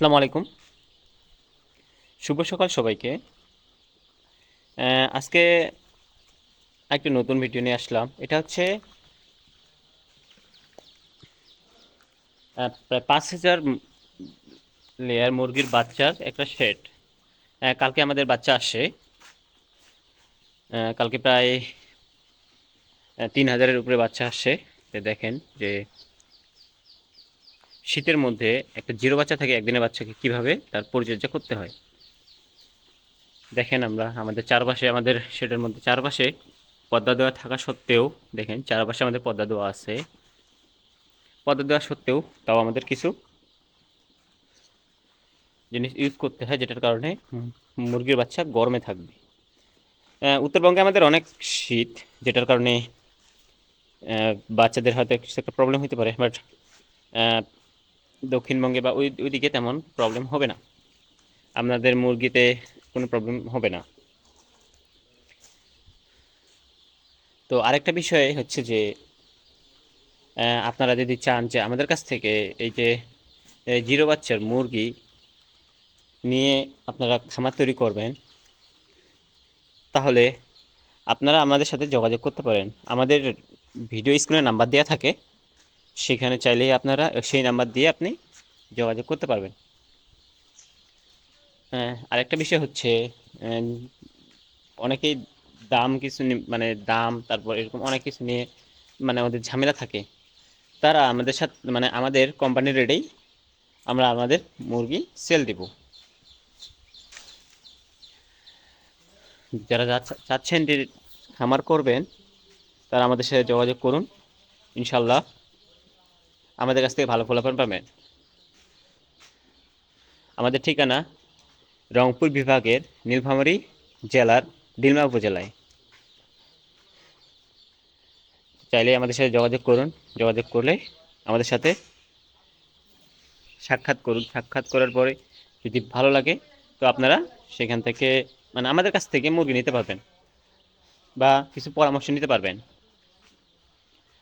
আসসালামু আলাইকুম। শুভ সকাল সবাইকে। আজকে একটা নতুন ভিডিও নিয়ে আসলাম। এটা হচ্ছে প্রায় পাঁচ হাজার লেয়ার মুরগির বাচ্চার একটা সেট। কালকে আমাদের বাচ্চা আসে। কালকে প্রায় তিন হাজারের উপরে বাচ্চা আসে। দেখেন যে শীতের মধ্যে একটা জিরো বাচ্চা থেকে একদিনের বাচ্চাকে কীভাবে তার পরিচর্যা করতে হয়? দেখেন আমরা, আমাদের চারপাশে, আমাদের সেটার মধ্যে চারপাশে পর্দা দেওয়া থাকা সত্ত্বেও, দেখেন চারপাশে আমাদের পর্দা দেওয়া আছে। পর্দা দেওয়া সত্ত্বেও তাও আমাদের কিছু জিনিস ইউজ করতে হয়, যেটার কারণে মুরগির বাচ্চা গরমে থাকবে। উত্তরবঙ্গে আমাদের অনেক শীত, যেটার কারণে বাচ্চাদের হয়তো কিছু একটা প্রবলেম হতে পারে বাট দক্ষিণবঙ্গে বা ওই, ওইদিকে তেমন প্রবলেম হবে না। আপনাদের মুরগিতে কোনো প্রবলেম হবে না। তো আরেকটা বিষয় হচ্ছে যে আপনারা যদি চান যে আমাদের কাছ থেকে এই যে জিরো বাচ্চার মুরগি নিয়ে আপনারা খামার তৈরি করবেন, তাহলে আপনারা আমাদের সাথে যোগাযোগ করতে পারেন। আমাদের ভিডিও স্ক্রিনে নাম্বার দেওয়া থাকে। সেখানে চাইলেই আপনারা সেই নাম্বার দিয়ে আপনি যোগাযোগ করতে পারবেন। হ্যাঁ আরেকটা বিষয় হচ্ছে অনেকেই দাম কিছু মানে দাম, তারপর এরকম অনেক কিছু নিয়ে মানে আমাদের ঝামেলা থাকে। তারা আমাদের সাথে মানে আমাদের কোম্পানির রেটেই আমরা আমাদের মুরগি সেল দিব। যারা চাচ্ছেন খামার করবেন, তারা আমাদের সাথে যোগাযোগ করুন। ইনশাল্লাহ আমাদের কাছ থেকে ভালো ফলাফল পাবেন আমাদের ঠিকানা রংপুর বিভাগের নীলফামারী জেলার ডিলমা উপজেলায়। চাইলে আমাদের সাথে যোগাযোগ করুন। যোগাযোগ করলে আমাদের সাথে সাক্ষাৎ করুন। সাক্ষাৎ করার পরে যদি ভালো লাগে, তো আপনারা সেখান থেকে মানে আমাদের কাছ থেকে মুরগি নিতে পারবেন বা কিছু পরামর্শ নিতে পারবেন।